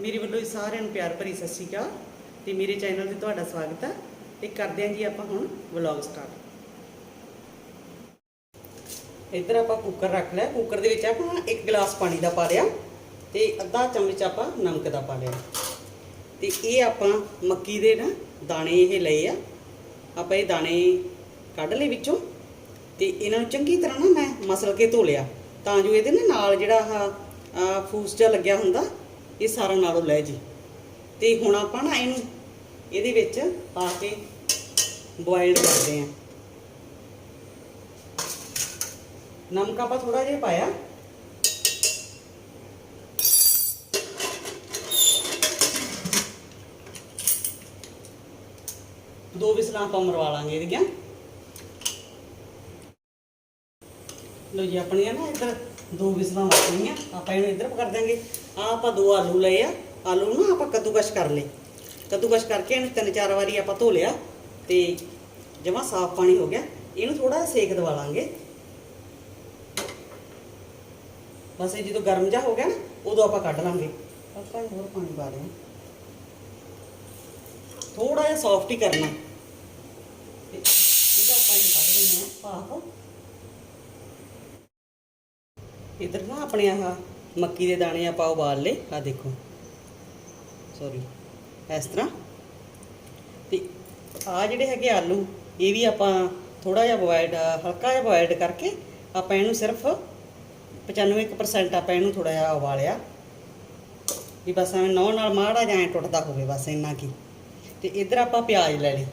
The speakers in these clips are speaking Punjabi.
ਮੇਰੇ ਵੱਲੋਂ ਹੀ ਸਾਰਿਆਂ ਨੂੰ ਪਿਆਰ ਭਰੀ ਸਤਿ ਸ਼੍ਰੀ ਅਕਾਲ ਤੇ ਮੇਰੇ ਚੈਨਲ ਤੇ ਤੁਹਾਡਾ ਸਵਾਗਤ ਹੈ ਤੇ ਕਰਦੇ ਹਾਂ ਜੀ ਆਪਾਂ ਹੁਣ ਵਲੌਗ ਸਟਾਰਟ ਇੱਧਰ ਆਪਾਂ ਕੁੱਕਰ ਰੱਖ ਲਿਆ ਕੁੱਕਰ ਦੇ ਵਿੱਚ ਆਪਾਂ ਇੱਕ ਗਲਾਸ ਪਾਣੀ ਦਾ ਪਾ ਲਿਆ ਤੇ ਅੱਧਾ ਚਮਚ ਆਪਾਂ ਨਮਕ ਦਾ ਪਾ ਲਿਆ। ਤੇ ਇਹ ਆਪਾਂ ਮੱਕੀ ਦੇ ਨਾ ਦਾਣੇ ਇਹ ਲਏ ਆ। ਆਪਾਂ ਇਹ ਦਾਣੇ ਕੱਢ ਲਏ ਵਿੱਚੋਂ ਤੇ ਇਹਨਾਂ ਨੂੰ ਚੰਗੀ ਤਰ੍ਹਾਂ ਨਾ ਮੈਂ ਮਸਲ ਕੇ ਧੋ ਲਿਆ ਤਾਂ ਜੋ ਇਹਦੇ ਨਾ ਨਾਲ ਜਿਹੜਾ ਆ ਫੂਸ ਜਿਹਾ ਲੱਗਿਆ ਹੁੰਦਾ ਇਹ ਸਾਰਾ ਨਾਲੋਂ ਲੈ ਜੀ। ਤੇ ਹੁਣ ਆਪਾਂ ਨਾ ਇਹਨੂੰ ਇਹਦੇ ਵਿੱਚ ਪਾ ਕੇ ਬੋਇਲਡ ਕਰਦੇ ਆਂ ਨਮਕ ਆਪਾਂ ਥੋੜਾ ਜਿਹਾ ਪਾਇਆ। ਦੋ ਵਿਸਲਾਂ ਆਪਾਂ ਮਰਵਾ ਲਾਂਗੇ ਇਹਦੀਆਂ। ਲੋ ਜੀ, ਆਪਣੀਆਂ ਨਾ ਇੱਧਰ ਦੋ ਵਿਸਲਾਂ ਵਰਤਣੀਆਂ ਆਪਾਂ ਇਹਨੂੰ ਇੱਧਰ ਕਰ ਦਾਂਗੇ ਆ ਆਪਾਂ ਦੋ ਆਲੂ ਲਏ ਆ। ਆਲੂ ਨੂੰ ਨਾ ਆਪਾਂ ਕੱਦੂਕਸ਼ ਕਰ ਲਏ। ਕੱਦੂਕਸ਼ ਕਰਕੇ ਇਹਨੂੰ ਤਿੰਨ ਚਾਰ ਵਾਰੀ ਆਪਾਂ ਧੋ ਲਿਆ ਤੇ ਜਮਾ ਸਾਫ਼ ਪਾਣੀ ਹੋ ਗਿਆ। ਇਹਨੂੰ ਥੋੜਾ ਜਿਹਾ ਸੇਕ ਦਵਾ ਲਾਂਗੇ। ਬਸ ਇਹ ਜਦੋਂ ਗਰਮ ਜਾ ਹੋ ਗਿਆ ਨਾ, ਉਦੋਂ ਆਪਾਂ ਕੱਢ ਲਾਂਗੇ। ਆਪਾਂ ਹੋਰ ਪਾਣੀ ਪਾ ਲਿਆ ਥੋੜਾ ਜਿਹਾ ਸੌਫਟ ਹੀ ਕਰਨਾ। ਇਹਦਾ ਆਪਾਂ ਇਹ ਕੱਢ ਦਿੰਦੇ ਹਾਂ ਭਾਫ। ਇਧਰ ਨਾ ਆਪਣੇ ਆਹ ਮੱਕੀ ਦੇ ਦਾਣੇ ਆਪਾਂ ਉਬਾਲ ਲਏ। ਆ ਦੇਖੋ। ਸੌਰੀ ਇਸ ਤਰ੍ਹਾਂ। ਤੇ ਆ ਜਿਹੜੇ ਹੈਗੇ ਆਲੂ, ਇਹ ਵੀ ਆਪਾਂ ਥੋੜਾ ਜਿਹਾ ਬੋਇਲਡ ਹਲਕਾ ਜਿਹਾ ਬੋਇਲਡ ਕਰਕੇ ਆਪਾਂ ਇਹਨੂੰ ਸਿਰਫ 95% ਆਪਾਂ ਇਹਨੂੰ ਥੋੜਾ ਜਿਹਾ ਉਬਾਲਿਆ। ਵੀ ਬਸ ਐਵੇਂ ਨੌ ਨਾਲ ਮਾੜਾ ਜਾਂ ਟੁੱਟਦਾ ਹੋਵੇ, ਬਸ ਇੰਨਾ ਕੀ। ਤੇ ਇਧਰ ਆਪਾਂ ਪਿਆਜ਼ ਲੈ ਲਏ।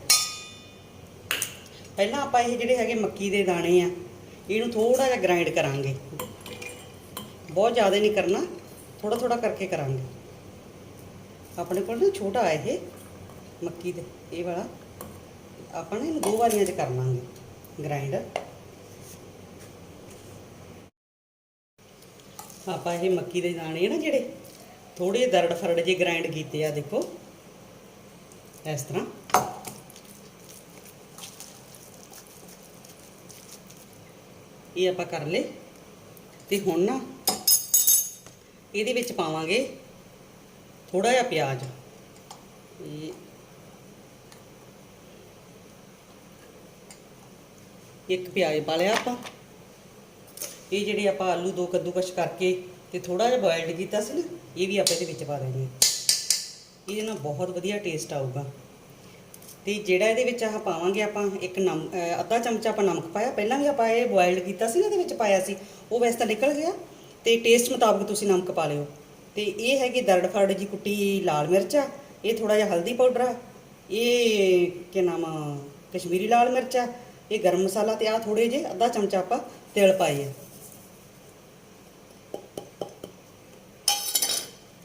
ਪਹਿਲਾਂ ਆਪਾਂ ਇਹ ਜਿਹੜੇ ਹੈਗੇ ਮੱਕੀ ਦੇ ਦਾਣੇ ਆ, ਇਹਨੂੰ ਥੋੜਾ ਜਿਹਾ ਗ੍ਰਾਈਂਡ ਕਰਾਂਗੇ। ਬਹੁਤ ਜ਼ਿਆਦਾ ਨਹੀਂ ਕਰਨਾ ਥੋੜਾ ਥੋੜਾ ਕਰਕੇ ਕਰਾਂਗੇ ਆਪਣੇ ਕੋਲ ਨਾ ਛੋਟਾ ਹੈ ਇਹ ਮੱਕੀ ਦੇ ਇਹ ਵਾਲਾ ਆਪਾਂ ਨੇ ਇਹਨੂੰ ਦੋ ਵਾਰੀਆਂ 'ਚ ਕਰ ਲਾਂਗੇ ਗ੍ਰਾਈਂਡ ਆਪਾਂ ਇਹ ਮੱਕੀ ਦੇ ਦਾਣੇ ਨਾ ਜਿਹੜੇ ਥੋੜੇ ਦਰੜ ਫਰੜ ਜੇ ਗ੍ਰਾਈਂਡ ਕੀਤੇ ਆ ਦੇਖੋ ਇਸ ਤਰ੍ਹਾਂ ਇਹ ਆਪਾਂ ਕਰ ਲਏ ਤੇ ਹੁਣ ਨਾ ਇਹਦੇ ਵਿੱਚ ਪਾਵਾਂਗੇ ਥੋੜਾ ਜਿਹਾ ਪਿਆਜ਼। ਇਹ ਇੱਕ ਪਿਆਜ਼ ਪਾ ਲਿਆ ਆਪਾਂ। ਇਹ ਜਿਹੜੇ ਆਪਾਂ ਆਲੂ ਦੋ ਕੱਦੂਕਸ਼ ਕਰਕੇ ਤੇ ਥੋੜਾ ਜਿਹਾ ਬੋਇਲਡ ਕੀਤਾ ਸੀ ਨਾ, ਇਹ ਵੀ ਆਪਾਂ ਇਹਦੇ ਵਿੱਚ ਪਾ ਦੇਣੀ ਇਹਦੇ ਨਾਲ ਬਹੁਤ ਵਧੀਆ ਟੇਸਟ ਆਊਗਾ। ਤੇ ਜਿਹੜਾ ਇਹਦੇ ਵਿੱਚ ਆਹ ਪਾਵਾਂਗੇ ਆਪਾਂ, ਇੱਕ ਨਮ ਅੱਧਾ ਚਮਚਾ ਆਪਾਂ ਨਮਕ ਪਾਇਆ। ਪਹਿਲਾਂ ਵੀ ਆਪਾਂ ਇਹ ਬੋਇਲਡ ਕੀਤਾ ਸੀ ਨਾ, ਇਹਦੇ ਵਿੱਚ ਪਾਇਆ ਸੀ। ਉਹ ਵੈਸੇ ਤਾਂ ਨਿਕਲ ਗਿਆ। ਤੇ ਟੇਸਟ ਮੁਤਾਬਕ ਤੁਸੀਂ ਨਮਕ ਪਾ ਲਿਓ। ਤੇ ਇਹ ਹੈਗੀ ਦਰੜ ਫਰੜ ਜੀ ਕੁੱਟੀ ਲਾਲ ਮਿਰਚ ਆ, ਇਹ ਥੋੜਾ ਜਿਹਾ ਹਲਦੀ ਪਾਊਡਰ ਆ, ਇਹ ਕੀ ਨਾਮ ਕਸ਼ਮੀਰੀ ਲਾਲ ਮਿਰਚ ਆ, ਇਹ ਗਰਮ ਮਸਾਲਾ ਤੇ ਆ ਥੋੜੇ ਜੇ ਅੱਧਾ ਚਮਚਾ ਆਪਾਂ ਤਿਲ ਪਾਏ ਆ।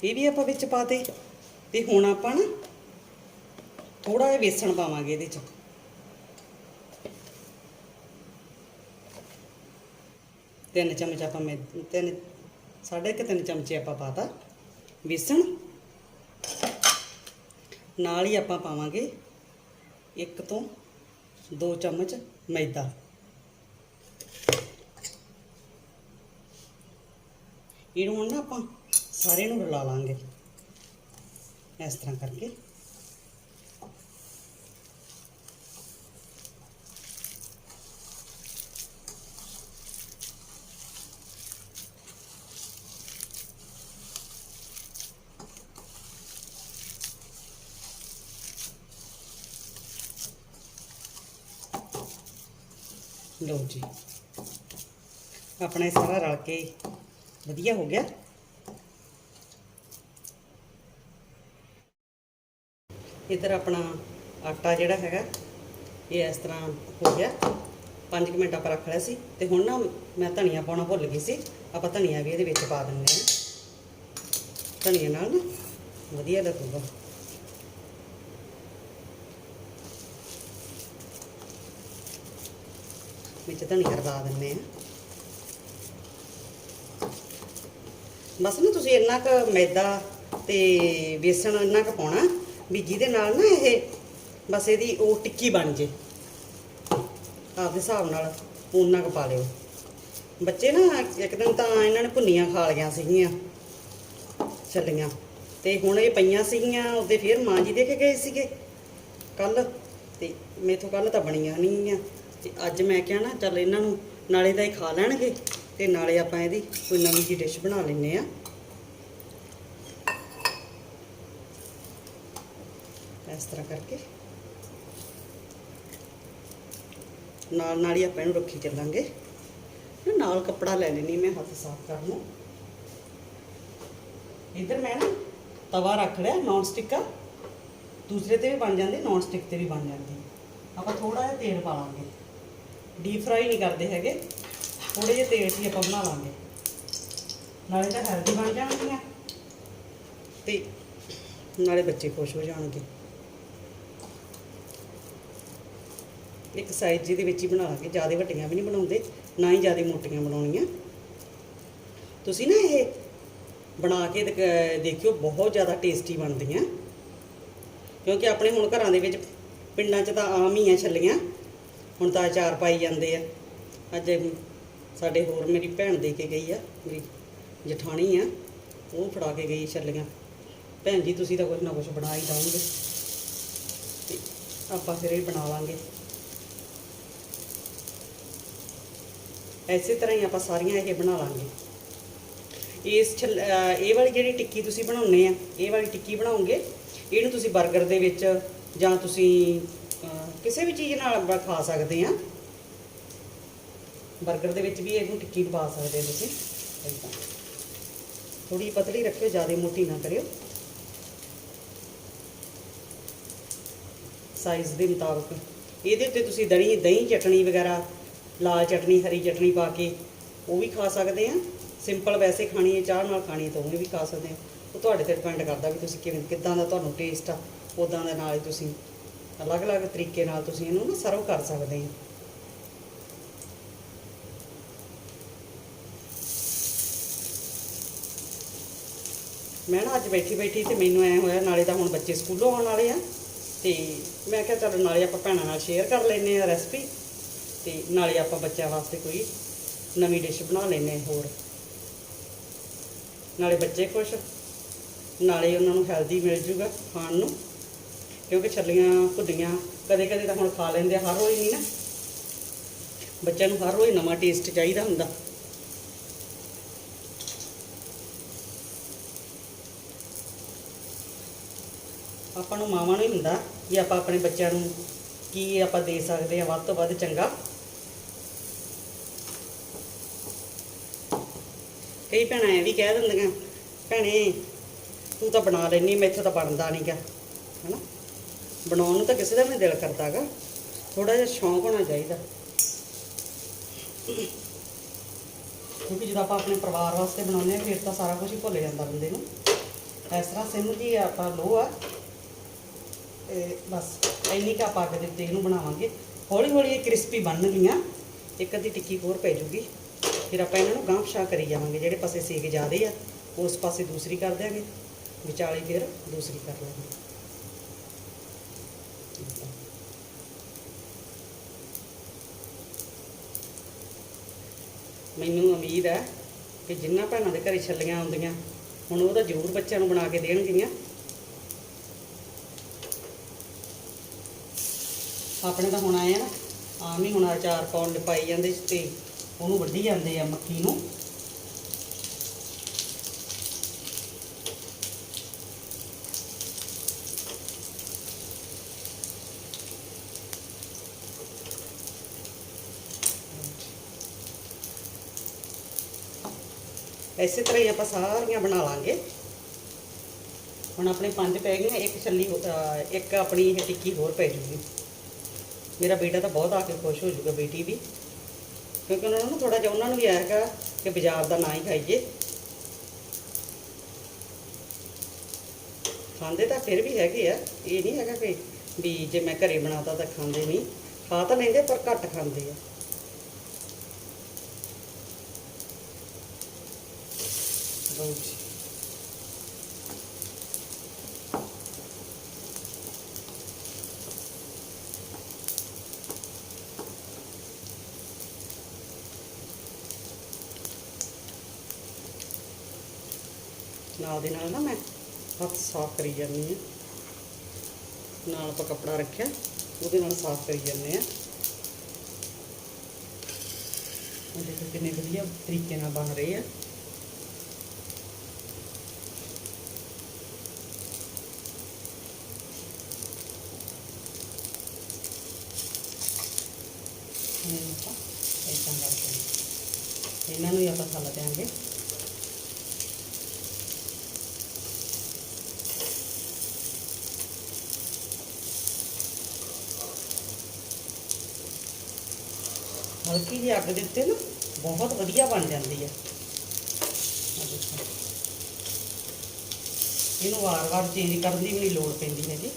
ਇਹ ਵੀ ਆਪਾਂ ਵਿੱਚ ਪਾਤੇ ਤੇ ਹੁਣ ਆਪਾਂ ਨਾ ਥੋੜਾ ਜਿਹਾ ਵੇਸਣ ਪਾਵਾਂਗੇ ਇਹਦੇ ਚ। ਤਿੰਨ ਚਮਚ ਆਪਾਂ ਮੈਂ, ਤਿੰਨ, ਸਾਢੇ ਕੁ ਤਿੰਨ ਚਮਚੇ ਆਪਾਂ ਪਾਤਾ ਬੇਸਣ। ਨਾਲ ਹੀ ਆਪਾਂ ਪਾਵਾਂਗੇ ਇੱਕ ਤੋਂ ਦੋ ਚਮਚ ਮੈਦਾ। ਇਹਨੂੰ ਹੁਣ ਨਾ ਆਪਾਂ ਸਾਰੇ ਨੂੰ ਰਲਾ ਲਾਂਗੇ। ਇਸ ਤਰ੍ਹਾਂ ਕਰਕੇ। ਲਓ ਜੀ। ਆਪਣਾ ਸਾਰਾ ਰਲ ਕੇ ਵਧੀਆ ਹੋ ਗਿਆ। ਇਧਰ ਆਪਣਾ ਆਟਾ ਜਿਹੜਾ ਹੈਗਾ, ਇਹ ਇਸ ਤਰ੍ਹਾਂ ਹੋ ਗਿਆ। 5 ਮਿੰਟ ਆਪਾਂ ਰੱਖ ਲਿਆ ਸੀ ਤੇ ਹੁਣ ਨਾ ਮੈਂ ਧਨੀਆ ਪਾਉਣਾ ਭੁੱਲ ਗਈ ਸੀ। ਆਪਾਂ ਧਨੀਆ ਵੀ ਇਹਦੇ ਵਿੱਚ ਪਾ ਦਿੰਦੇ ਹਾਂ। ਧਨੀਆ ਨਾਲ ਨਾ ਵਧੀਆ ਲੱਗੂਗਾ। ਵਿੱਚ ਧਨੀਆ ਰਲਾ ਦਿੰਦੇ ਆ ਬਸ ਨਾ ਤੁਸੀਂ ਇੰਨਾ ਕੁ ਮੈਦਾ ਤੇ ਬੇਸਣ ਇੰਨਾ ਕੁ ਪਾਉਣਾ, ਵੀ ਜਿਹਦੇ ਨਾਲ ਨਾ ਇਹ ਬਸ ਇਹਦੀ ਉਹ ਟਿੱਕੀ ਬਣ ਜੇ। ਆਪਦੇ ਹਿਸਾਬ ਨਾਲ ਉਹਨਾਂ ਕੁ ਪਾ ਲਿਓ। ਬੱਚੇ ਨਾ ਇੱਕ ਦਿਨ ਤਾਂ ਇਹਨਾਂ ਨੇ ਭੁੰਨੀਆਂ ਖਾ ਲਈਆਂ ਸੀਗੀਆਂ, ਛੱਲੀਆਂ। ਤੇ ਹੁਣ ਇਹ ਪਈਆਂ ਸੀਗੀਆਂ, ਉਹਦੇ ਫੇਰ ਮਾਂ ਜੀ ਦੇ ਕੇ ਗਏ ਸੀਗੇ। ਕੱਲ ਤੇ ਮੇਥੋਂ ਕੱਲ ਤਾਂ ਬਣੀਆਂ ਨਹੀਂ ਆ ਤੇ ਅੱਜ ਮੈਂ ਕਿਹਾ ਨਾ, ਚੱਲ ਇਹਨਾਂ ਨੂੰ ਨਾਲੇ ਤਾਂ ਇਹ ਖਾ ਲੈਣਗੇ ਤੇ ਨਾਲੇ ਆਪਾਂ ਇਹਦੀ ਕੋਈ ਨਵੀਂ ਜਿਹੀ ਡਿਸ਼ ਬਣਾ ਲੈਨੇ ਆ ਇਸ ਤਰ੍ਹਾਂ ਕਰਕੇ। ਨਾਲ ਨਾਲ ਹੀ ਆਪਾਂ ਇਹਨੂੰ ਰੱਖੀ ਚੱਲਾਂਗੇ। ਨਾਲ ਕੱਪੜਾ ਲੈ ਲੈਣੀ ਮੈਂ ਹੱਥ ਸਾਫ਼ ਕਰਨ ਨੂੰ। ਇੱਧਰ ਮੈਂ ਨਾ ਤਵਾ ਰੱਖ ਲਿਆ ਨੌਨ ਸਟਿਕ ਆ। ਦੂਸਰੇ ਤੇ ਵੀ ਬਣ ਜਾਂਦੇ ਨੌਨ ਸਟਿਕ ਤੇ ਵੀ ਬਣ ਜਾਂਦੇ। ਆਪਾਂ ਥੋੜਾ ਜਿਹਾ ਤੇਲ ਪਾ ਲਾਂਗੇ। ਡੀਪ ਫਰਾਈ ਨਹੀਂ ਕਰਦੇ ਹੈਗੇ। ਥੋੜੇ ਜਿਹੇ ਤੇਲ 'ਚ ਹੀ ਆਪਾਂ ਬਣਾ ਲਾਂਗੇ। ਨਾਲੇ ਤਾਂ ਹੈਲਦੀ ਬਣ ਜਾਣਗੀਆਂ। ਤੇ ਨਾਲੇ ਬੱਚੇ ਖੁਸ਼ ਹੋ ਜਾਣਗੇ। ਇੱਕ ਸਾਈਜ਼ ਜਿਹਦੇ ਵਿੱਚ ਹੀ ਬਣਾ ਲਾਂਗੇ। ਜ਼ਿਆਦਾ ਵੱਡੀਆਂ ਵੀ ਨਹੀਂ ਬਣਾਉਂਦੇ, ਨਾ ਹੀ ਜ਼ਿਆਦਾ ਮੋਟੀਆਂ ਬਣਾਉਣੀਆਂ। ਤੁਸੀਂ ਨਾ ਇਹ ਬਣਾ ਕੇ ਦੇਖਿਓ, ਬਹੁਤ ਜ਼ਿਆਦਾ ਟੇਸਟੀ ਬਣਦੀਆਂ। ਕਿਉਂਕਿ ਆਪਣੇ ਹੁਣ ਘਰਾਂ ਦੇ ਵਿੱਚ ਪਿੰਡਾਂ 'ਚ ਤਾਂ ਆਮ ਹੀ ਆ ਛੱਲੀਆਂ। ਹੁਣ ਤਾਂ ਅਚਾਰ ਪਾਈ ਜਾਂਦੇ ਆ। ਅੱਜ ਸਾਡੇ ਹੋਰ ਮੇਰੀ ਭੈਣ ਦੇ ਕੇ ਗਈ ਆ, ਮੇਰੀ ਜਠਾਣੀ ਆ, ਉਹ ਫੜਾ ਕੇ ਗਈ ਛੱਲੀਆਂ। ਭੈਣ ਜੀ, ਤੁਸੀਂ ਤਾਂ ਕੁਝ ਨਾ ਕੁਝ ਬਣਾ ਹੀ ਦਓਗੇ ਤੇ ਆਪਾਂ ਫਿਰ ਇਹ ਬਣਾ ਲਾਂਗੇ। ਐਸੇ ਤਰ੍ਹਾਂ ਹੀ ਆਪਾਂ ਸਾਰੀਆਂ ਇਹ ਬਣਾ ਲਾਂਗੇ। ਇਸ ਛੱਲ- ਇਹ ਵਾਲੀ ਜਿਹੜੀ ਟਿੱਕੀ ਤੁਸੀਂ ਬਣਾਉਨੇ ਆ, ਇਹ ਵਾਲੀ ਟਿੱਕੀ ਬਣਾਓਗੇ, ਇਹਨੂੰ ਤੁਸੀਂ 버ਗਰ ਦੇ ਵਿੱਚ ਜਾਂ ਤੁਸੀਂ ਕਿਸੇ ਵੀ ਚੀਜ਼ ਨਾਲ ਬ- ਖਾ ਸਕਦੇ ਆ 버ਗਰ ਦੇ ਵਿੱਚ ਵੀ ਇਹਨੂੰ ਟਿੱਕੀ ਪਾ ਸਕਦੇ ਤੁਸੀਂ। ਏਦਾਂ। ਥੋੜੀ ਪਤਲੀ ਰੱਖਿਓ, ਜ਼ਿਆਦਾ ਮੋਟੀ ਨਾ ਕਰਿਓ। ਸਾਈਜ਼ ਦੇ ਮੁਤਾਬਕ। ਇਹਦੇ ਉੱਤੇ ਤੁਸੀਂ ਦਹੀਂ ਦਹੀਂ ਚਟਣੀ ਵਗੈਰਾ, ਲਾਲ ਚਟਣੀ, ਹਰੀ ਚਟਣੀ ਪਾ ਕੇ ਉਹ ਵੀ ਖਾ ਸਕਦੇ ਆ ਸਿੰਪਲ ਵੈਸੇ ਖਾਣੀ ਹੈ, ਚਾਹ ਨਾਲ ਖਾਣੀ ਹੈ ਤਾਂ ਉਹ ਵੀ ਖਾ ਸਕਦੇ ਆ ਉਹ ਤੁਹਾਡੇ ਤੇ ਡਿਪੈਂਡ ਕਰਦਾ ਵੀ ਤੁਸੀਂ ਕਿਵੇਂ, ਕਿੱਦਾਂ ਦਾ ਤੁਹਾਨੂੰ ਟੇਸਟ ਆ ਉਦਾਂ ਦੇ ਨਾਲ ਹੀ ਤੁਸੀਂ ਅਲੱਗ-ਅਲੱਗ ਤਰੀਕੇ ਨਾਲ ਤੁਸੀਂ ਇਹਨੂੰ ਨਾ ਸਰਵ ਕਰ ਸਕਦੇ ਆ ਮੈਂ ਨਾ ਅੱਜ ਬੈਠੀ ਬੈਠੀ ਤੇ ਮੈਨੂੰ ਐ ਹੋਇਆ, ਨਾਲੇ ਤਾਂ ਹੁਣ ਬੱਚੇ ਸਕੂਲੋਂ ਆਉਣ ਵਾਲੇ ਆ ਤੇ ਮੈਂ ਕਿਹਾ ਚੱਲ ਨਾਲੇ ਆਪਾਂ ਭੈਣਾਂ ਨਾਲ ਸ਼ੇਅਰ ਕਰ ਲੈਨੇ ਆ ਰੈਸਪੀ ਤੇ ਨਾਲੇ ਆਪਾਂ ਬੱਚਿਆਂ ਵਾਸਤੇ ਕੋਈ ਨਵੀਂ ਡਿਸ਼ ਬਣਾ ਲੈਨੇ ਹੋਰ। ਨਾਲੇ ਬੱਚੇ ਖੁਸ਼, ਨਾਲੇ ਉਹਨਾਂ ਨੂੰ ਹੈਲਦੀ ਮਿਲ ਜੂਗਾ ਖਾਣ ਨੂੰ। ਕਿਉਂਕਿ ਛੱਲੀਆਂ ਭੁੱਡੀਆਂ ਕਦੇ ਕਦੇ ਤਾਂ ਹੁਣ ਖਾ ਲੈਂਦੇ ਹਰ ਰੋਜ਼ ਨਹੀਂ ਨਾ। ਬੱਚਿਆਂ ਨੂੰ ਹਰ ਰੋਜ਼ ਨਵਾਂ ਟੇਸਟ ਚਾਹੀਦਾ ਹੁੰਦਾ। ਆਪਾਂ ਨੂੰ ਮਾਵਾਂ ਨੂੰ ਹੀ ਹੁੰਦਾ ਵੀ ਆਪਾਂ ਆਪਣੇ ਬੱਚਿਆਂ ਨੂੰ ਕੀ ਆਪਾਂ ਦੇ ਸਕਦੇ ਆ, ਵੱਧ ਤੋਂ ਵੱਧ ਚੰਗਾ। ਕਈ ਭੈਣਾਂ ਇਹ ਵੀ ਕਹਿ ਦਿੰਦੀਆਂ, ਭੈਣੇ, ਤੂੰ ਤਾਂ ਬਣਾ ਲੈਨੀ ਮੈਥੋਂ ਤਾਂ ਬਣਦਾ ਨਹੀਂ ਨਹੀਂਗਾ ਹਨਾ? ਬਣਾਉਣ ਨੂੰ ਤਾਂ ਕਿਸੇ ਦਾ ਵੀ ਨਹੀਂ ਦਿਲ ਕਰਦਾਗਾ ਥੋੜਾ ਜਿਹਾ ਸ਼ੌਂਕ ਹੋਣਾ ਚਾਹੀਦਾ। ਕਿਉਂਕਿ ਜਦੋਂ ਆਪਾਂ ਆਪਣੇ ਪਰਿਵਾਰ ਵਾਸਤੇ ਬਣਾਉਂਦੇ ਆ ਫਿਰ ਤਾਂ ਸਾਰਾ ਕੁਝ ਹੀ ਭੁੱਲ ਜਾਂਦਾ ਬੰਦੇ ਨੂੰ। ਇਸ ਤਰ੍ਹਾਂ ਸਿਮ ਜੀ, ਆਪਾਂ ਲੋ ਆ। ਤੇ ਬਸ, ਇੰਨੀ ਕਾ ਪਾ ਕੇ ਦਿੱਤੇ ਇਹਨੂੰ ਬਣਾਵਾਂਗੇ। ਹੌਲੀ ਹੌਲੀ ਇਹ ਕ੍ਰਿਸਪੀ ਬਣ ਬਣਨਗੀਆਂ। ਇੱਕ ਅੱਧੀ ਟਿੱਕੀ ਹੋਰ ਪੈ ਜੂਗੀ। ਫਿਰ ਆਪਾਂ ਇਹਨਾਂ ਨੂੰ ਗਾਂਹ ਕਰੀ ਜਾਵਾਂਗੇ। ਜਿਹੜੇ ਪਾਸੇ ਸੇਕ ਜ਼ਿਆਦੇ ਆ, ਉਸ ਪਾਸੇ ਦੂਸਰੀ ਕਰ ਦਿਆਂਗੇ। ਵਿਚਾਲੇ ਫਿਰ ਦੂਸਰੀ ਕਰ ਲਾਂਗੇ। ਮੈਨੂੰ ਉਮੀਦ ਹੈ ਕਿ ਜਿੰਨਾ ਭੈਣਾਂ ਦੇ ਘਰੇ ਛੱਲੀਆਂ ਆਉਂਦੀਆਂ ਹੁਣ ਉਹ ਤਾਂ ਜ਼ਰੂਰ ਬੱਚਿਆਂ ਨੂੰ ਬਣਾ ਕੇ ਦੇਣਗੀਆਂ। ਆਪਣੇ ਤਾਂ ਹੁਣ ਆਏ ਆ ਨਾ, ਆਮ ਹੀ ਹੁਣ ਅਚਾਰ ਪਾਉਣ ਦੇ ਪਾਈ ਜਾਂਦੇ ਤੇ ਉਹਨੂੰ ਵੱਢੀ ਜਾਂਦੇ ਆ ਮੱਕੀ ਨੂੰ। ਇਸੇ ਤਰ੍ਹਾਂ ਹੀ ਆਪਾਂ ਸਾਰੀਆਂ ਬਣਾ ਲਾਂਗੇ। ਹੁਣ ਆਪਣੇ ਪੰਜ ਪੈ ਗਈਆਂ ਇੱਕ ਛੱਲੀ ਇੱਕ ਆਪਣੀ ਇਹ ਟਿੱਕੀ ਹੋਰ ਪੈ ਜੂਗੀ। ਮੇਰਾ ਬੇਟਾ ਤਾਂ ਬਹੁਤ ਆ ਕੇ ਖੁਸ਼ ਹੋ ਜਾਊਗਾ ਬੇਟੀ ਵੀ। ਕਿਉਂਕਿ ਉਹਨਾਂ ਨੂੰ ਥੋੜਾ ਜਿਹਾ, ਉਹਨਾਂ ਨੂੰ ਵੀ ਆਏਗਾ ਕਿ ਬਾਜ਼ਾਰ ਦਾ ਨਾ ਹੀ ਖਾਈਏ। ਖਾਂਦੇ ਤਾਂ ਫਿਰ ਵੀ ਹੈਗੇ ਆ, ਇਹ ਨਹੀਂ ਹੈਗਾ ਕਿ ਵੀ ਜੇ ਮੈਂ ਘਰੇ ਬਣਾਤਾ ਤਾਂ ਖਾਂਦੇ ਨਹੀਂ। ਖਾ ਤਾਂ ਲੈਂਦੇ ਪਰ ਘੱਟ ਖਾਂਦੇ ਆ। ਲਓ ਜੀ ਨਾਲ ਦੇ ਨਾਲ ਨਾ ਮੈਂ ਹੱਥ ਸਾਫ਼ ਕਰੀ ਜਾਂਦੀ ਹਾਂ। ਨਾਲ ਆਪਾਂ ਕੱਪੜਾ ਰੱਖਿਆ, ਉਹਦੇ ਨਾਲ ਸਾਫ਼ ਕਰੀ ਜਾਂਦੇ ਆ ਦੇਖੋ ਕਿੰਨੇ ਵਧੀਆ ਤਰੀਕੇ ਨਾਲ ਬਣ ਰਹੇ ਆ ਹੁਣ ਆਪਾਂ ਇਦਾਂ ਕਰਦੇ ਹਾਂ ਇਹਨਾਂ ਨੂੰ ਹੀ ਆਪਾਂ ਥੱਲੇ ਦਿਆਂਗੇ ਹਲਕੀ ਜਿਹੀ ਅੱਗ ਦੇ ਉੱਤੇ ਨਾ ਬਹੁਤ ਵਧੀਆ ਬਣ ਜਾਂਦੀ ਹੈ। ਆਹ ਦੇਖੋ। ਇਹਨੂੰ ਵਾਰ-ਵਾਰ ਚੇਂਜ ਕਰਨ ਦੀ ਵੀ ਨਹੀਂ ਲੋੜ ਪੈਂਦੀ ਹੈਗੀ।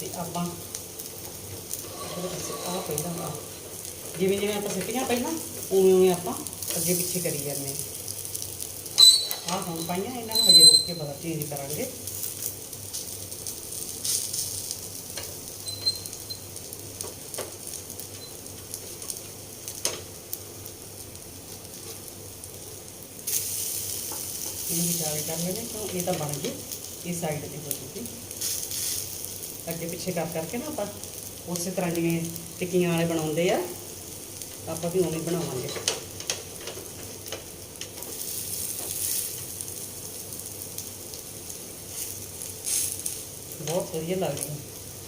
ਤੇ ਆਪਾਂ ਆ ਪਹਿਲਾਂ ਆ ਜਿਵੇਂ ਜਿਵੇਂ ਆਪਾਂ ਸਿੱਟੀਆਂ ਪਹਿਲਾਂ ਉਵੇਂ ਉਵੇਂ ਆਪਾਂ ਅੱਗੇ ਪਿੱਛੇ ਕਰੀ ਜਾਂਦੇ ਹਾਂ। ਆਹ ਹੁਣ ਪਾਈਆਂ, ਇਹਨਾਂ ਨੂੰ ਹਜੇ ਰੁੱਕ ਕੇ ਪਤਾ ਚੇਂਜ ਕਰਾਂਗੇ। ਇਹਨੂੰ ਵਿਚਾਰੇ ਕਰ ਲੈਣੇ ਕਿਉਂ ਇਹ ਤਾਂ ਬਣ ਗਈ ਇਹ ਸਾਈਡ ਤੇ ਹੋ ਜੂਗੀ ਅੱਗੇ ਪਿੱਛੇ ਕਰ ਕਰਕੇ ਨਾ ਆਪਾਂ ਉਸੇ ਤਰ੍ਹਾਂ ਜਿਵੇਂ ਟਿੱਕੀਆਂ ਵਾਲੇ ਬਣਾਉਂਦੇ ਆ ਆਪਾਂ ਵੀ ਉਵੇਂ ਹੀ ਬਣਾਵਾਂਗੇ ਬਹੁਤ ਵਧੀਆ ਲੱਗਦੀਆਂ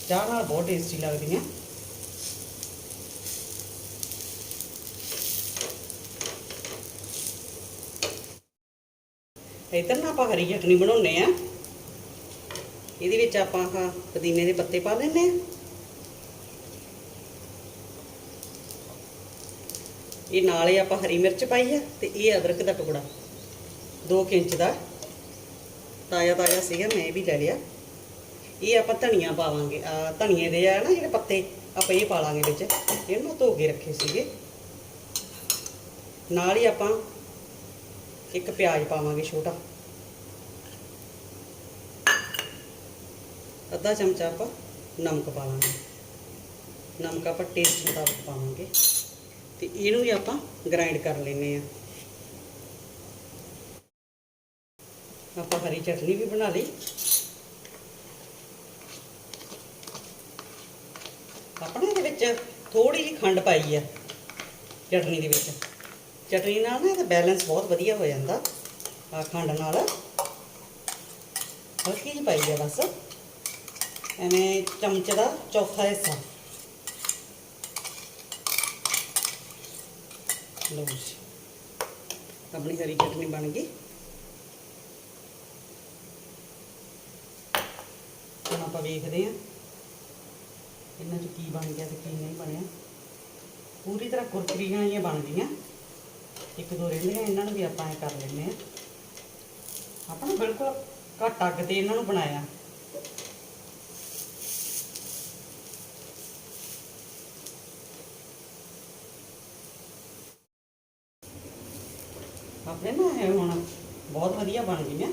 ਚਾਹ ਨਾਲ ਬਹੁਤ ਟੇਸਟੀ ਲੱਗਦੀਆਂ ਇੱਧਰ ਨਾ ਆਪਾਂ ਹਰੀ ਚਟਨੀ ਬਣਾਉਨੇ ਆ ਇਹਦੇ ਵਿੱਚ ਆਪਾਂ ਆਹ ਪੁਦੀਨੇ ਦੇ ਪੱਤੇ ਪਾ ਲੈਣੇ ਆ ਇਹ ਨਾਲੇ ਆਪਾਂ ਹਰੀ ਮਿਰਚ ਪਾਈ ਆ ਤੇ ਇਹ ਅਦਰਕ ਦਾ ਟੁਕੜਾ 2 ਇੰਚ ਦਾ। ਤਾਜ਼ਾ ਤਾਜ਼ਾ ਸੀਗਾ, ਮੈਂ ਇਹ ਵੀ ਲੈ ਲਿਆ। ਇਹ ਆਪਾਂ ਧਨੀਆ ਪਾਵਾਂਗੇ, ਆ ਧਨੀਏ ਦੇ ਆ ਨਾ ਜਿਹੜੇ ਪੱਤੇ, ਆਪਾਂ ਇਹ ਪਾ ਲਾਂਗੇ ਵਿੱਚ। ਇਹਨੂੰ ਧੋ ਕੇ ਰੱਖੇ ਸੀਗੇ। ਨਾਲ ਹੀ ਆਪਾਂ ਇੱਕ ਪਿਆਜ਼ ਪਾਵਾਂਗੇ ਛੋਟਾ। ਅੱਧਾ ਚਮਚਾ ਆਪਾਂ ਨਮਕ ਪਾਵਾਂਗੇ। ਨਮਕ ਆਪਾਂ ਟੇਸਟ ਮੁਤਾਬਕ ਪਾਵਾਂਗੇ। ਤੇ ਇਹਨੂੰ ਵੀ ਆਪਾਂ ਗ੍ਰਾਈਂਡ ਕਰ ਲੈਨੇ ਆ ਆਪਾਂ ਹਰੀ ਚਟਨੀ ਵੀ ਬਣਾ ਲਈ। ਆਪਣੇ ਇਹਦੇ ਵਿੱਚ ਥੋੜੀ ਜਿਹੀ ਖੰਡ ਪਾਈ ਆ, ਚਟਨੀ ਦੇ ਵਿੱਚ। ਚਟਨੀ ਨਾਲ ਨਾ ਇਹਦਾ ਬੈਲੈਂਸ ਬਹੁਤ ਵਧੀਆ ਹੋ ਜਾਂਦਾ ਆ ਖੰਡ ਨਾਲ। ਹਲਕੀ ਜਿਹੀ ਪਾਈ ਆ ਬਸ। ਐਵੇਂ ਚਮਚ ਦਾ ਚੌਥਾ ਹਿੱਸਾ। ਲਓ ਜੀ। ਆਪਣੀ ਹਰੀ ਚਟਨੀ ਬਣ ਗਈ। ਹੁਣ ਆਪਾਂ ਵੇਖਦੇ ਹਾਂ ਇਹਨਾਂ 'ਚ ਕੀ ਬਣ ਗਿਆ ਤੇ ਕੀ ਨਹੀਂ ਬਣਿਆ। ਪੂਰੀ ਤਰ੍ਹਾਂ ਕੁਰਕਰੀਆਂ ਜਿਹੀਆਂ ਬਣ ਗਈਆਂ। ਇੱਕ ਦੋ ਰਹਿੰਦੀਆਂ ਇਹਨਾਂ ਨੂੰ ਵੀ ਆਪਾਂ ਐ ਕਰ ਲੈਂਦੇ ਆ ਆਪਾਂ ਨੇ ਬਿਲਕੁਲ ਘੱਟ ਅੱਗ ਤੇ ਇਹਨਾਂ ਨੂੰ ਬਣਾਇਆ। ਆਪਣੇ ਨਾ ਇਹ ਹੁਣ ਬਹੁਤ ਵਧੀਆ ਬਣ ਗਈਆਂ।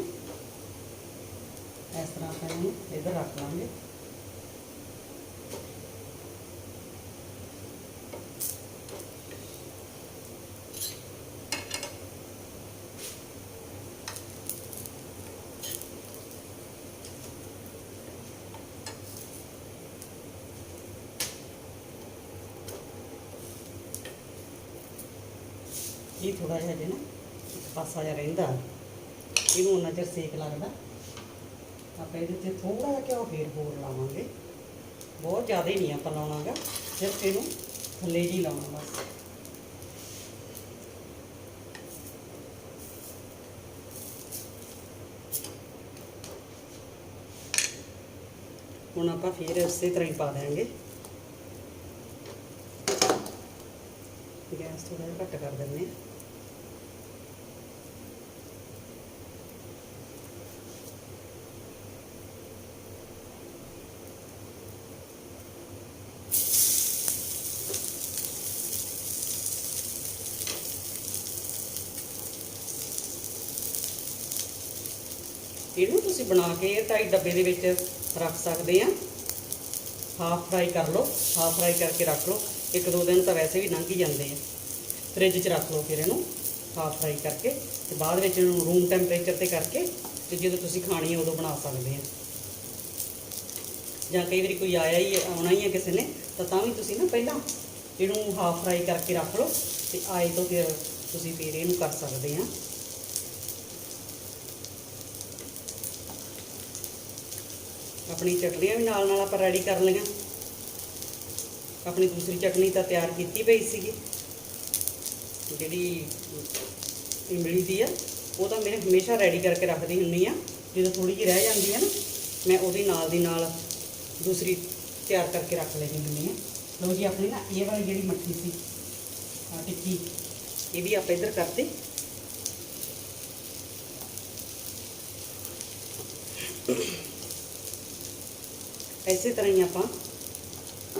ਇਸ ਤਰ੍ਹਾਂ ਆਪਾਂ ਇਹਨੂੰ ਇੱਧਰ ਰੱਖ ਲਾਂਗੇ। ਥੋੜਾ ਜਿਹਾ ਜੇ ਨਾ ਇੱਕ ਪਾਸਾ ਜਿਹਾ ਰਹਿੰਦਾ, ਇਹਨੂੰ ਉਹਨਾਂ ਚਿਰ ਸੇਕ ਲੱਗਦਾ। ਆਪਾਂ ਇਹਦੇ ਤੇ ਥੋੜਾ ਜਿਹਾ ਘਿਓ ਫੇਰ ਹੋਰ ਲਾਵਾਂਗੇ। ਬਹੁਤ ਜ਼ਿਆਦਾ ਹੀ ਨਹੀਂ ਆਪਾਂ ਲਾਉਣਾਗਾ, ਸਿਰਫ ਇਹਨੂੰ ਥੱਲੇ ਜੀ ਲਾਉਣਾ ਬਸ। ਹੁਣ ਆਪਾਂ ਫੇਰ ਉਸੇ ਤਰ੍ਹਾਂ ਹੀ ਪਾ ਦੇਾਂਗੇ ਗੈਸ ਥੋੜਾ ਜਿਹਾ ਘੱਟ ਕਰ ਦਿੰਦੇ ਹਾਂ ਇਹਨੂੰ ਤੁਸੀਂ ਬਣਾ ਕੇ ਟਾਈਟ ਡੱਬੇ ਦੇ ਵਿੱਚ ਰੱਖ ਸਕਦੇ ਆ। ਹਾਫ ਫਰਾਈ ਕਰ ਲਓ ਹਾਫ ਫਰਾਈ ਕਰਕੇ ਰੱਖ ਲਓ। ਇੱਕ ਦੋ ਦਿਨ ਤਾਂ ਵੈਸੇ ਵੀ ਲੰਘ ਹੀ ਜਾਂਦੇ ਆ। ਫ੍ਰਿਜ 'ਚ ਰੱਖ ਲਓ ਫਿਰ ਇਹਨੂੰ ਹਾਫ ਫਰਾਈ ਕਰਕੇ। ਤੇ ਬਾਅਦ ਵਿੱਚ ਇਹਨੂੰ ਰੂਮ ਟੈਂਪਰੇਚਰ ਤੇ ਕਰਕੇ ਤੇ ਜਦੋਂ ਤੁਸੀਂ ਖਾਣੀ ਹੈ ਉਦੋਂ ਬਣਾ ਸਕਦੇ ਆ। ਜਾਂ ਕਈ ਵਾਰੀ ਕੋਈ ਆਇਆ ਹੀ ਆਉਣਾ ਹੀ ਹੈ ਕਿਸੇ ਨੇ, ਤਾਂ ਤਾਂ ਵੀ ਤੁਸੀਂ ਨਾ ਪਹਿਲਾਂ ਇਹਨੂੰ ਹਾਫ ਫਰਾਈ ਕਰਕੇ ਰੱਖ ਲਓ ਤੇ ਆਏ ਤੋਂ ਫਿਰ ਤੁਸੀਂ ਫਿਰ ਇਹਨੂੰ ਕਰ ਸਕਦੇ ਆ। ਆਪਣੀ ਚਟਨੀਆਂ ਵੀ ਨਾਲ ਨਾਲ ਆਪਾਂ ਰੈਡੀ ਕਰ ਲਈਆਂ। ਆਪਣੀ ਦੂਸਰੀ ਚਟਨੀ ਤਾਂ ਤਿਆਰ ਕੀਤੀ ਪਈ ਸੀਗੀ। ਜਿਹੜੀ ਇਮਲੀ ਦੀ ਆ, ਉਹ ਤਾਂ ਮੈਂ ਹਮੇਸ਼ਾ ਰੈਡੀ ਕਰਕੇ ਰੱਖਦੀ ਹੁੰਨੀ ਆ। ਜਦੋਂ ਥੋੜੀ ਜਿਹੀ ਰਹਿ ਜਾਂਦੀ ਆ ਨਾ, ਮੈਂ ਉਹਦੇ ਨਾਲ ਦੀ ਨਾਲ ਦੂਸਰੀ ਤਿਆਰ ਕਰਕੇ ਰੱਖ ਲੈਣੀ ਹੁੰਦੀ ਆ। ਲਓ ਜੀ, ਆਪਣੀ ਨਾ ਇਹ ਵਾਲੀ ਜਿਹੜੀ ਮੱਠੀ ਸੀ ਆ ਟਿੱਕੀ ਇਹ ਵੀ ਆਪਾਂ ਇੱਧਰ ਕਰਤੇ। ਐਸੇ ਤਰ੍ਹਾਂ ਹੀ ਆਪਾਂ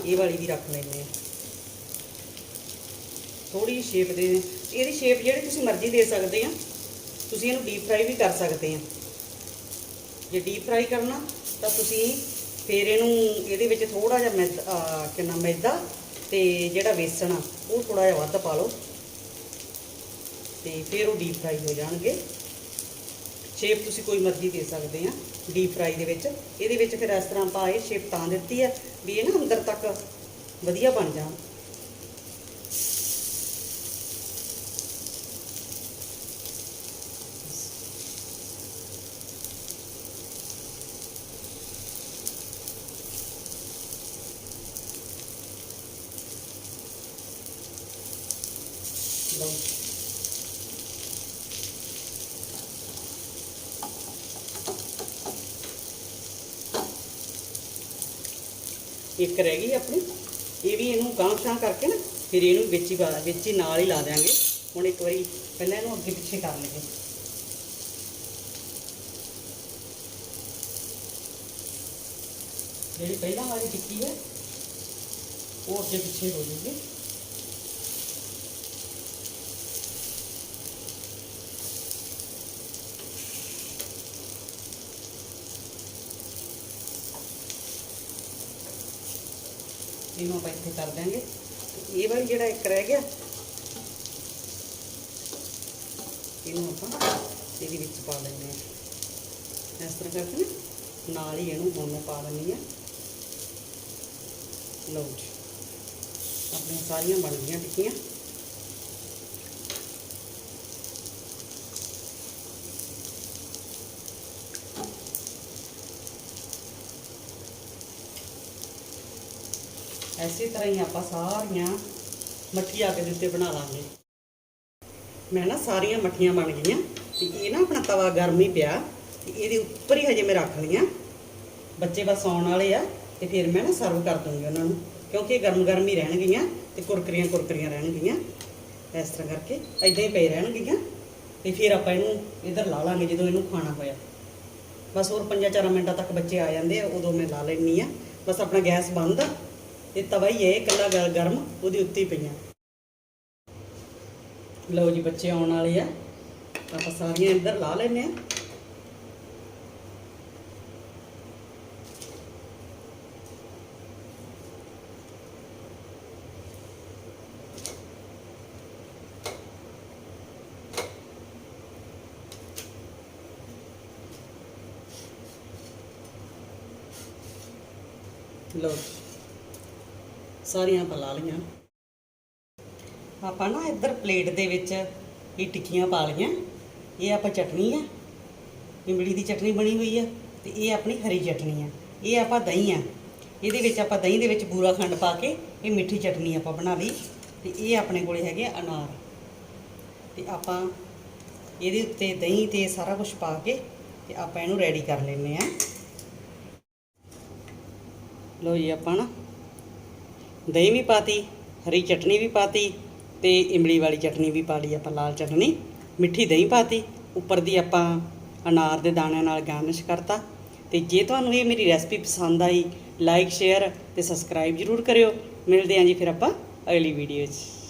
ਇਹ ਵਾਲੀ ਵੀ ਰੱਖ ਲੈਂਦੇ ਆ ਥੋੜੀ ਸ਼ੇਪ ਦੇ ਇਹਦੀ ਸ਼ੇਪ ਜਿਹੜੀ ਤੁਸੀਂ ਮਰਜ਼ੀ ਦੇ ਸਕਦੇ ਆ। ਤੁਸੀਂ ਇਹਨੂੰ ਡੀਪ ਫਰਾਈ ਵੀ ਕਰ ਸਕਦੇ ਆ। ਜੇ ਡੀਪ ਫਰਾਈ ਕਰਨਾ, ਤਾਂ ਤੁਸੀਂ ਫਿਰ ਇਹਨੂੰ ਇਹਦੇ ਵਿੱਚ ਥੋੜਾ ਜਿਹਾ ਮੈਦਾ, ਅਹ ਕਿੰਨਾ ਮੈਦਾ ਤੇ ਜਿਹੜਾ ਵੇਸਣ ਆ, ਉਹ ਥੋੜਾ ਜਿਹਾ ਵੱਧ ਪਾ ਲਓ। ਤੇ ਫਿਰ ਉਹ ਡੀਪ ਫਰਾਈ ਹੋ ਜਾਣਗੇ। ਸ਼ੇਪ ਤੁਸੀਂ ਕੋਈ ਮਰਜ਼ੀ ਦੇ ਸਕਦੇ ਆ। ਡੀਪ ਫਰਾਈ ਦੇ ਵਿੱਚ। ਇਹਦੇ ਵਿੱਚ ਫਿਰ ਇਸ ਤਰ੍ਹਾਂ ਆਪਾਂ ਇਹ ਸ਼ੇਪ ਤਾਂ ਦਿੱਤੀ ਹੈ ਵੀ ਇਹ ਨਾ ਅੰਦਰ ਤੱਕ ਵਧੀਆ ਬਣ ਜਾਣ। ਲਓ। ਇੱਕ ਰਹਿ ਗਈ ਆਪਣੀ। ਇਹ ਵੀ ਇਹਨੂੰ ਗਾਂਹ ਛਾਂ ਕਰਕੇ ਨਾ ਫਿਰ ਇਹਨੂੰ ਵਿੱਚ ਹੀ ਪਾ- ਵਿੱਚ ਹੀ ਨਾਲ ਹੀ ਲਾ ਦਿਆਂਗੇ। ਹੁਣ ਇੱਕ ਵਾਰੀ ਪਹਿਲਾਂ ਇਹਨੂੰ ਅੱਗੇ ਪਿੱਛੇ ਕਰ ਲਈਏ। ਜਿਹੜੀ ਪਹਿਲਾਂ ਵਾਲੀ ਟਿੱਕੀ ਹੈ, ਉਹ ਅੱਗੇ ਪਿੱਛੇ ਹੋ ਜੂਗੀ। ਇਹਨੂੰ ਆਪਾਂ ਇੱਥੇ ਕਰ ਦਿਆਂਗੇ। ਇਹ ਵਾਲੀ ਜਿਹੜਾ ਇੱਕ ਰਹਿ ਗਿਆ, ਇਹਨੂੰ ਆਪਾਂ ਇਹਦੇ ਵਿੱਚ ਪਾ ਲੈਂਦੇ ਹਾਂ। ਇਸ ਤਰ੍ਹਾਂ ਕਰਕੇ ਨਾ, ਨਾਲ ਹੀ ਇਹਨੂੰ ਦੋਨੋਂ ਪਾ ਲੈਣੀ ਆ ਲਓ ਜੀ, ਆਪਣੀਆਂ ਸਾਰੀਆਂ ਬਣ ਗਈਆਂ ਟਿੱਕੀਆਂ। ਐਸੇ ਤਰ੍ਹਾਂ ਹੀ ਆਪਾਂ ਸਾਰੀਆਂ ਮੱਠੀ ਕੇ ਦੇ ਉੱਤੇ ਬਣਾ ਲਾਂਗੇ। ਮੈਂ ਨਾ ਸਾਰੀਆਂ ਮੱਠੀਆਂ ਬਣ ਗਈਆਂ ਤੇ ਇਹ ਨਾ ਆਪਣਾ ਤਵਾ ਗਰਮ ਹੀ ਪਿਆ ਤੇ ਇਹਦੇ ਉੱਪਰ ਹੀ ਹਜੇ ਮੈਂ ਰੱਖ ਲਈਆਂ। ਬੱਚੇ ਬਸ ਆਉਣ ਵਾਲੇ ਆ ਤੇ ਫਿਰ ਮੈਂ ਨਾ ਸਰਵ ਕਰ ਦੂੰਗੀ ਉਹਨਾਂ ਨੂੰ, ਕਿਉਂਕਿ ਇਹ ਗਰਮ ਗਰਮ ਹੀ ਰਹਿਣਗੀਆਂ ਤੇ ਕੁਰਕਰੀਆਂ ਕੁਰਕਰੀਆਂ ਰਹਿਣਗੀਆਂ। ਇਸ ਤਰ੍ਹਾਂ ਕਰਕੇ ਐਦਾਂ ਹੀ ਪਏ ਰਹਿਣਗੀਆਂ ਤੇ ਫਿਰ ਆਪਾਂ ਇਹਨੂੰ ਇਧਰ ਲਾ ਲਾਂਗੇ ਜਦੋਂ ਇਹਨੂੰ ਖਾਣਾ ਹੋਇਆ। ਬਸ ਹੋਰ 5-4 ਮਿੰਟਾਂ ਤੱਕ ਬੱਚੇ ਆ ਜਾਂਦੇ ਆ, ਉਦੋਂ ਮੈਂ ਲਾ ਲੈਣੀ ਆ। ਬਸ ਆਪਣਾ ਗੈਸ ਬੰਦ ਆ। ਤੇ ਤਵਾ ਹੀ ਹੈ ਇਕੱਲਾ ਗ- ਗਰਮ ਉਹਦੇ ਉੱਤੇ ਹੀ ਪਈਆਂ। ਲਓ ਜੀ ਬੱਚੇ ਆਉਣ ਵਾਲੇ ਆ। ਆਪਾਂ ਸਾਰੀਆਂ ਇੱਧਰ ਲਾ ਲੈਨੇ ਆ। ਲਓ ਜੀ। ਸਾਰੀਆਂ ਆਪਾਂ ਲਾ ਲਈਆਂ। ਆਪਾਂ ਨਾ ਇੱਧਰ ਪਲੇਟ ਦੇ ਵਿੱਚ ਇਹ ਟਿੱਕੀਆਂ ਪਾ ਲਈਆਂ। ਇਹ ਆਪਾਂ ਚਟਨੀ ਆ। ਇਮਲੀ ਦੀ ਚਟਨੀ ਬਣੀ ਹੋਈ ਆ ਤੇ ਇਹ ਆਪਣੀ ਹਰੀ ਚਟਨੀ ਆ। ਇਹ ਆਪਾਂ ਦਹੀਂ ਆ। ਇਹਦੇ ਵਿੱਚ ਆਪਾਂ ਦਹੀਂ ਦੇ ਵਿੱਚ ਬੂਰਾ ਖੰਡ ਪਾ ਕੇ ਇਹ ਮਿੱਠੀ ਚਟਨੀ ਆਪਾਂ ਬਣਾ ਲਈ ਤੇ ਇਹ ਆਪਣੇ ਕੋਲੇ ਹੈਗੇ ਆ ਅਨਾਰ। ਤੇ ਆਪਾਂ ਇਹਦੇ ਉੱਤੇ ਦਹੀਂ ਤੇ ਸਾਰਾ ਕੁਝ ਪਾ ਕੇ ਤੇ ਆਪਾਂ ਇਹਨੂੰ ਰੈਡੀ ਕਰ ਲੈਨੇ ਆ। ਲੋ ਜੀ ਆਪਾਂ ਨਾ ਦਹੀਂ ਵੀ ਪਾਤੀ, ਹਰੀ ਚਟਨੀ ਵੀ ਪਾਤੀ ਤੇ ਇਮਲੀ ਵਾਲੀ ਚਟਨੀ ਵੀ ਪਾ ਲਈ, ਆਪਾਂ ਲਾਲ ਚਟਨੀ, ਮਿੱਠੀ ਦਹੀਂ ਪਾਤੀ। ਉੱਪਰ ਦੀ ਆਪਾਂ ਅਨਾਰ ਦੇ ਦਾਣਿਆਂ ਨਾਲ ਗਾਰਨਿਸ਼ ਕਰਤਾ। ਤੇ ਜੇ ਤੁਹਾਨੂੰ ਇਹ ਮੇਰੀ ਰੈਸਪੀ ਪਸੰਦ ਆਈ, ਲਾਈਕ, ਸ਼ੇਅਰ ਤੇ ਸਬਸਕ੍ਰਾਈਬ ਜ਼ਰੂਰ ਕਰਿਓ। ਮਿਲਦੇ ਹਾਂ ਜੀ ਫਿਰ ਆਪਾਂ ਅਗਲੀ ਵੀਡੀਓ 'ਚ